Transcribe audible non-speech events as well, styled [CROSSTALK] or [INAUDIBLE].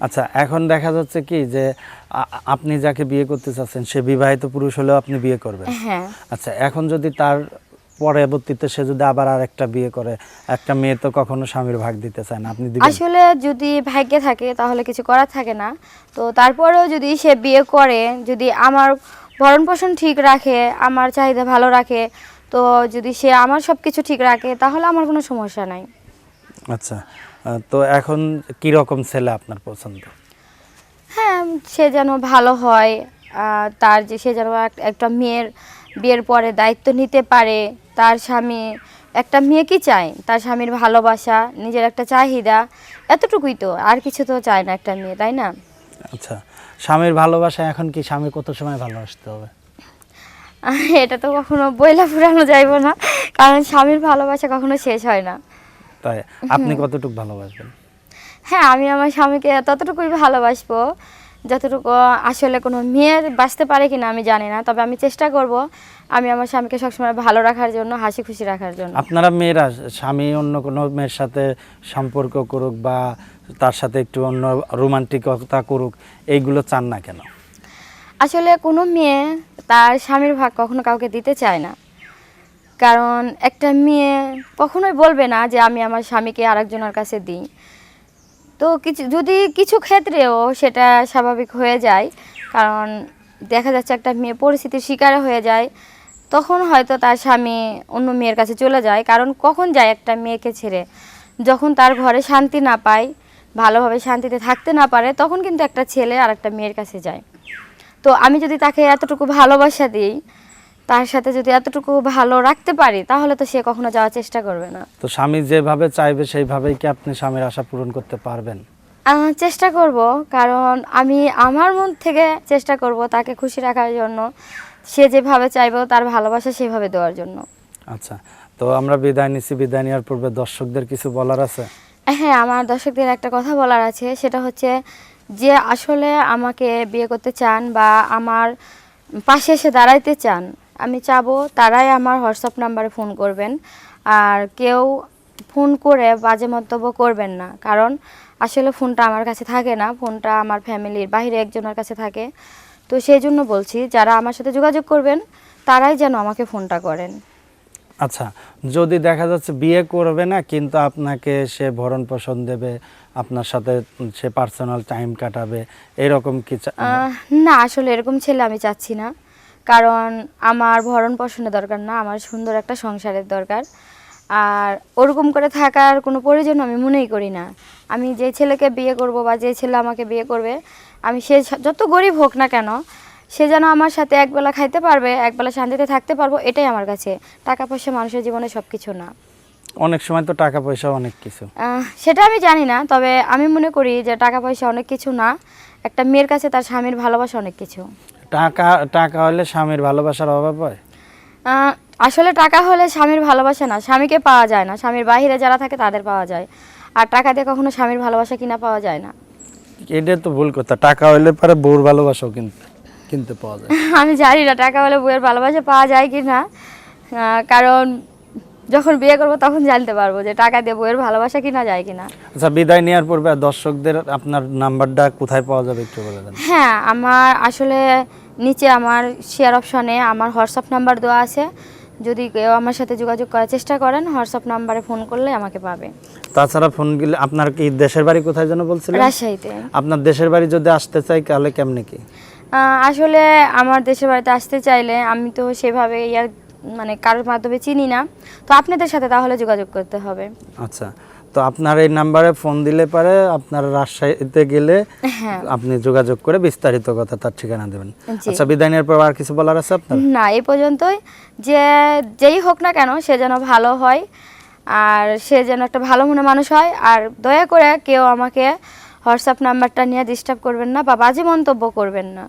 আচ্ছা এখন দেখা যাচ্ছে কি যে আপনি যাকে বিয়ে করতে চাচ্ছেন সে বিবাহিত পুরুষ হলেও আপনি বিয়ে করবেন। হ্যাঁ। আচ্ছা এখন যদি তার পরবর্তীতে সে যদি আবার আর একটা বিয়ে করে একটা মেয়ে তো কখনো স্বামীর ভাগ দিতে চায় না আপনি আসলে যদি ভাগ্যে থাকে তাহলে কিছু করার থাকে না। তো তারপরেও যদি সে বিয়ে করে যদি আমার ভরণ পোষণ ঠিক রাখে আমার চাহিদা ভালো রাখে তো যদি সে আমার সব কিছু ঠিক রাখে তাহলে আমার কোনো সমস্যা নাই। আচ্ছা তো এখন কি রকম ছেলে আপনার পছন্দ? হ্যাঁ সে যেন ভালো হয় তার যে সে যেন একটা মেয়ের বিয়ের পরে দায়িত্ব নিতে পারে তার স্বামী একটা মেয়ে কি চায়? তার স্বামীর ভালোবাসা নিজের একটা চাহিদা এতটুকুই তো আর কিছু তো চায় না একটা মেয়ে তাই না? আচ্ছা স্বামীর ভালোবাসা এখন কি স্বামী কত সময় ভালোবাসতে হবে? এটা তো কখনো বইলা ফুরানো যাইব না কারণ স্বামীর ভালোবাসা কখনো শেষ হয় না। তাই আপনি কতটুকু ভালোবাসবেন? হ্যাঁ আমি আমার স্বামীকে ততটুকুই ভালোবাসবো যতটুকু আসলে কোনো মেয়ের বাঁচতে পারে কিনা আমি জানি না তবে আমি চেষ্টা করব আমি আমার স্বামীকে সবসময় ভালো রাখার জন্য হাসি খুশি রাখার জন্য। আপনারা মেয়েরা স্বামী অন্য কোনো মেয়ের সাথে সম্পর্ক করুক বা তার সাথে একটু অন্য রোমান্টিকতা করুক এইগুলো চান না কেন? আসলে কোনো মেয়ে তার স্বামীর ভাগ কখনো কাউকে দিতে চায় না। কারণ একটা মেয়ে কখনোই বলবে না যে আমি আমার স্বামীকে আরেকজনের কাছে দিই। তো কিছু, যদি কিছু ক্ষেত্রেও সেটা স্বাভাবিক হয়ে যায়, কারণ দেখা যাচ্ছে একটা মেয়ে পরিস্থিতির শিকার হয়ে যায়, তখন হয়তো তার স্বামী অন্য মেয়ের কাছে চলে যায়। কারণ কখন যায় একটা মেয়েকে ছেড়ে? যখন তার ঘরে শান্তি না পায়, ভালোভাবে শান্তিতে থাকতে না পারে, তখন কিন্তু একটা ছেলে আর একটা মেয়ের কাছে যায়। তো আমি যদি তাকে এতটুকু ভালোবাসা দিই তার সাথে যদি এতটুকু ভালো রাখতে পারি তাহলে তো সে কখনো যাওয়ার চেষ্টা করবে না। তো স্বামী যেভাবে চাইবে সেইভাবেই কি আপনি স্বামীর আশা পূরণ করতে পারবেন? চেষ্টা করব কারণ আমি আমার মন থেকে চেষ্টা করব তাকে খুশি রাখার জন্য সে যেভাবে চাইবে তার ভালোবাসা সেভাবে দেওয়ার জন্য। আচ্ছা তো আমরা বিদায় নিচ্ছি। বিদায় নেওয়ার পূর্বে দর্শকদের কিছু বলার আছে? হ্যাঁ আমার দর্শকদের একটা কথা বলার আছে সেটা হচ্ছে যে আসলে আমাকে বিয়ে করতে চান বা আমার পাশে এসে দাঁড়াইতে চান আমি চাবো তারাই আমার হোয়াটসঅ্যাপ নাম্বারে ফোন করবেন। আর কেউ ফোন করে বাজে মন্তব্য করবেন না। কারণ আসলে ফোনটা আমার কাছে থাকে না ফোনটা আমার ফ্যামিলির বাইরে একজনের কাছে থাকে। তো সেই জন্য বলছি যারা আমার সাথে যোগাযোগ করবেন তারাই যেন আমাকে ফোনটা করেন। আচ্ছা যদি দেখা যাচ্ছে বিয়ে করবে না কিন্তু আপনাকে সে ভরণ পোষণ দেবে আপনার সাথে সে পার্সোনাল টাইম কাটাবে এরকম কি না আসলে এরকম ছেলে আমি চাচ্ছি না। কারণ আমার ভরণ পোষণের দরকার না আমার সুন্দর একটা সংসারের দরকার। আর ওরকম করে থাকার কোনো প্রয়োজন আমি মনেই করি না। আমি যে ছেলেকে বিয়ে করব বা যে ছেলে আমাকে বিয়ে করবে আমি সে যত গরিব হোক না কেন সে যেন আমার সাথে একবেলা খাইতে পারবে একবেলা শান্তিতে থাকতে পারব এটাই আমার কাছে। টাকা পয়সা মানুষের জীবনে সব কিছু না। অনেক সময় তো টাকা পয়সা অনেক কিছু। সেটা আমি জানি না তবে আমি মনে করি যে টাকা পয়সা অনেক কিছু না একটা মেয়ের কাছে তার স্বামীর ভালোবাসা অনেক কিছু। টাকা টাকা হলে স্বামীর ভালোবাসার অভাব হয়? আসলে টাকা হলে স্বামীর ভালোবাসা না স্বামীকে পাওয়া যায় না। স্বামীর বাইরে যারা থাকে তাদের পাওয়া যায়। আর টাকা দিয়ে কখনো স্বামীর ভালোবাসা কিনা পাওয়া যায় না। এটা তো ভুল কথা। টাকা হলে পরে বউর ভালোবাসাও কিনতে কিনতে পাওয়া যায়। [LAUGHS] আমি জানি না টাকা হলে বউয়ের ভালোবাসা পাওয়া যায় কি না কারণ যখন বিয়ে করব তখন জানতে পারব যে টাকা দিয়ে বইয়ের ভালোবাসা কিনা যায় কিনা। আচ্ছা বিদায় নেওয়ার পূর্বে দর্শকদের আপনার নাম্বারটা কোথায় পাওয়া যাবে একটু বলে দেন। হ্যাঁ আমার আসলে নিচে আমার শেয়ার অপশনে আমার হোয়াটসঅ্যাপ নাম্বার দেওয়া আছে। যদি কেউ আমার সাথে যোগাযোগ করার চেষ্টা করেন হোয়াটসঅ্যাপ নাম্বারে ফোন করলে আমাকে পাবে। তাছাড়া ফোন গেলে আপনার কি দেশের বাড়ি কোথায় যেন বলছিলেন? রাজশাহীতে। আপনার দেশের বাড়ি যদি আসতে চাই তাহলে কেমনে কি? আসলে আমার দেশের বাড়িতে আসতে চাইলে আমি তো সেভাবে ইয়ার মানে কারোর মাধ্যমে চিনি না। তো আপনাদের সাথে তাহলে যোগাযোগ করতে হবে। আচ্ছা। তো আপনার এই নাম্বারে ফোন দিলে পারে আপনার রাজশাহীতে গেলে হ্যাঁ। আপনি যোগাযোগ করে বিস্তারিত কথা তার ঠিকানা দেবেন। আচ্ছা বিদায় নেওয়ার পর আর কিছু বলার আছে আপনার? না এই পর্যন্তই। যে যেই হোক না কেন সে যেন ভালো হয় আর সে যেন একটা ভালো মনে মানুষ হয় আর দয়া করে কেউ আমাকে হোয়াটসঅ্যাপ নাম্বারটা নিয়ে ডিস্টার্ব করবেন না বা বাজে মন্তব্য করবেন না।